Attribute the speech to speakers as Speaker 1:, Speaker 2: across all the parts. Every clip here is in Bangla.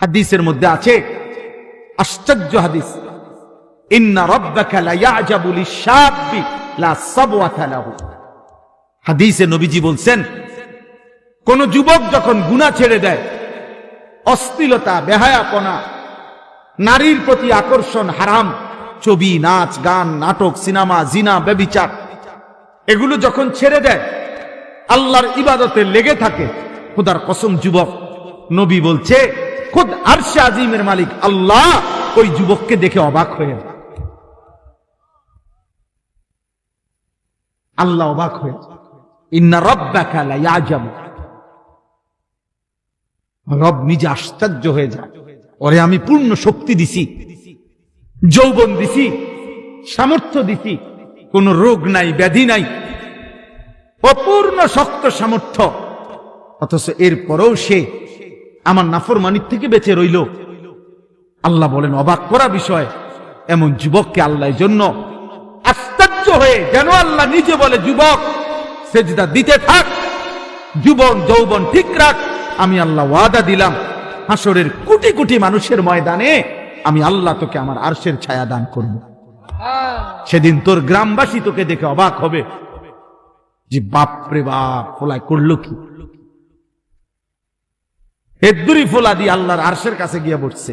Speaker 1: হাদিসের মধ্যে আছে, আশ্চর্য হাদিস। হাদিসে বলছেন, কোন যুবক যখন গুনাহ ছেড়ে দেয়, অশ্লীলতা, বেহায়াপনা, নারীর প্রতি আকর্ষণ হারাম, ছবি, নাচ, গান, নাটক, সিনেমা, জিনা, ব্যবিচার, এগুলো যখন ছেড়ে দেয়, আল্লাহর ইবাদতে লেগে থাকে, খুদার কসম যুবক, নবী বলছে খুদ আরশে আজিমের মালিক আল্লাহ ওই যুবককে দেখে অবাক হয়ে আল্লাহ অবাক হয়ে ইন্না রব নিজে আশ্চর্য হয়ে যায়। ওরে আমি পূর্ণ শক্তি দিছি, যৌবন দিছি, সামর্থ্য দিছি, কোন রোগ নাই, ব্যাধি নাই, অপূর্ণ শক্ত সামর্থ্য। অথচ এর পরেও সে আমার নাফরমানির থেকে বেঁচে রইল। আল্লাহ বলেন, অবাক করা বিষয়। এমন যুবককে আল্লাহর জন্য আশ্চর্য হয়ে যেন আল্লাহ নিজে বলে, যুবক, সেজদা দিতে থাক। যুবন যৌবন ঠিক রাখ। আমি আল্লাহ ওয়াদা দিলাম, হাসরের কোটি কোটি মানুষের ময়দানে আমি আল্লাহ তোকে আমার আরশের ছায়া দান করব। সেদিন তোর গ্রামবাসী তোকে দেখে অবাক হবে। যে বাপ রে বাপ ফোলায় করল কি? হেদ্দুরি ফোলা দিয়ে আল্লাহর আরশের কাছে গিয়ে বসছে।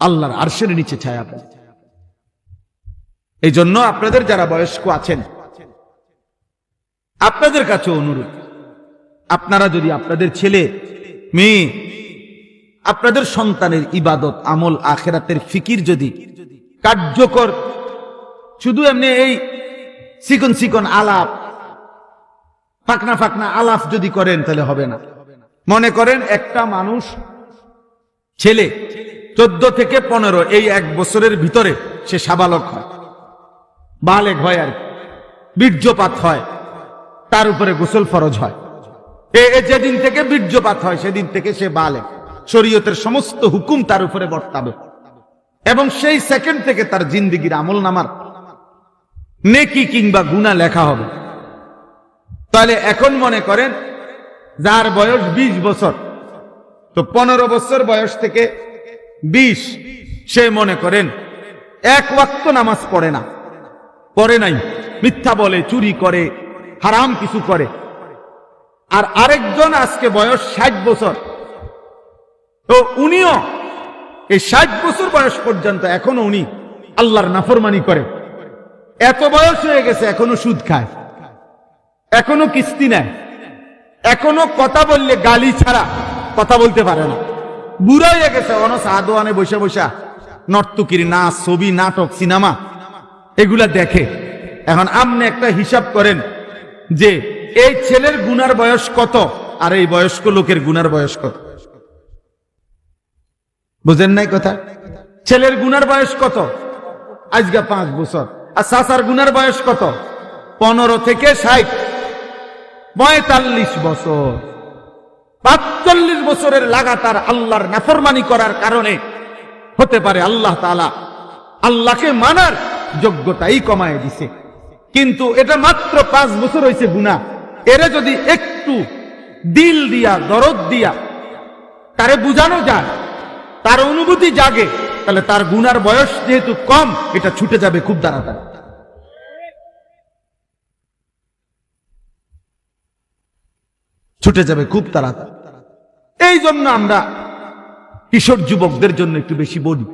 Speaker 1: আল্লাহর আরশের নিচে ছায়া এই জন্য আপনাদের যারা বয়স্ক আছেন, আপনাদের কাছে অনুরোধ, আপনারা যদি আপনাদের ছেলে, মেয়ে, আপনাদের সন্তানের ইবাদত, আমল আখেরাতের ফিকির যদি কার্যকর, শুধু এমনি এই চিকন চিকন আলাপ ফাকনা ফাকনা আলাপ যদি করেন তাহলে হবে না। মনে করেন একটা মানুষ, ছেলে, চোদ্দ থেকে পনেরো, এই এক বছরের ভিতরে সে সাবালক হয় বালেক হয় আর বীর্যপাত হয়, তার উপরে গোসল ফরজ হয়। এ যেদিন থেকে বীর্যপাত হয়, সেদিন থেকে সে বালেক শরীয়তের সমস্ত হুকুম তার উপরে বর্তাবে। এবং সেই সেকেন্ড থেকে তার জিন্দিগির আমল নামার নেকি কিংবা গুণা লেখা হবে। তাহলে এখন মনে করেন যার বয়স ২০ বছর, তো পনেরো বছর বয়স থেকে ২০ সে মনে করেন এক ওয়াক্ত নামাজ পড়ে না, পড়ে নাই, মিথ্যা বলে, চুরি করে, হারাম কিছু করে। আর আরেকজন আজকে বয়স ষাট বছর, তো উনিও এই ষাট বছর বয়স পর্যন্ত এখনও উনি আল্লাহর নাফরমানি করে। এত বয়স হয়ে গেছে, এখনও সুদ খায়। এখনও কিস্তি নেয়। এখনও কথা বললে গালি ছাড়া কথা বলতে পারে না। বুড়া হয়ে গেছে, অনস আদোয়ানে বসে বসা নর্তকির নাচ, ছবি, নাটক, সিনেমা, এগুলা দেখে। এখন আপনি একটা হিসাব করেন যে এই ছেলের গুনার বয়স কত আর এই বয়স্ক লোকের গুনার বয়স কত? বুঝেন নাই কথা? ছেলের গুনার বয়স কত? আজকে পাঁচ বছর। আর সাসার গুনার বয়স কত? পনেরো থেকে ষাট। পঁয়তাল্লিশ বছর। পাঁচচল্লিশ বছরের লাগাতার আল্লাহর নাফরমানি করার কারণে হতে পারে আল্লাহ তালা আল্লাহকে মানার যোগ্যতাই কমায় দিছে। কিন্তু এটা মাত্র পাঁচ বছর হয়েছে গুণা এরে যদি একটু দিল দিয়া, দরদ দিয়া তারে বুঝানো যায়, তার অনুভূতি জাগে, তাহলে তার গুনার বয়স যেহেতু কম, এটা ছুটে যাবে খুব তাড়াতাড়ি। ছুটে যাবে খুব তাড়াতাড়ি। এই জন্য আমরা কিশোর যুবকদের জন্য একটু বেশি বলি,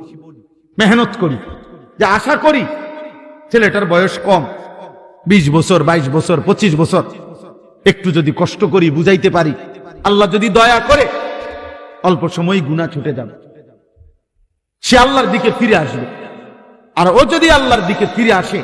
Speaker 1: মেহনত করি। যে আশা করি ছেলেটার বয়স কম, বিশ বছর, বাইশ বছর, পঁচিশ বছর। একটু যদি কষ্ট করি, বুঝাইতে পারি, আল্লাহ যদি দয়া করে অল্প সময় গুণা ছুটে যাবে। সে আল্লাহর দিকে ফিরে আসবে। আর ও যদি আল্লাহর দিকে ফিরে আসে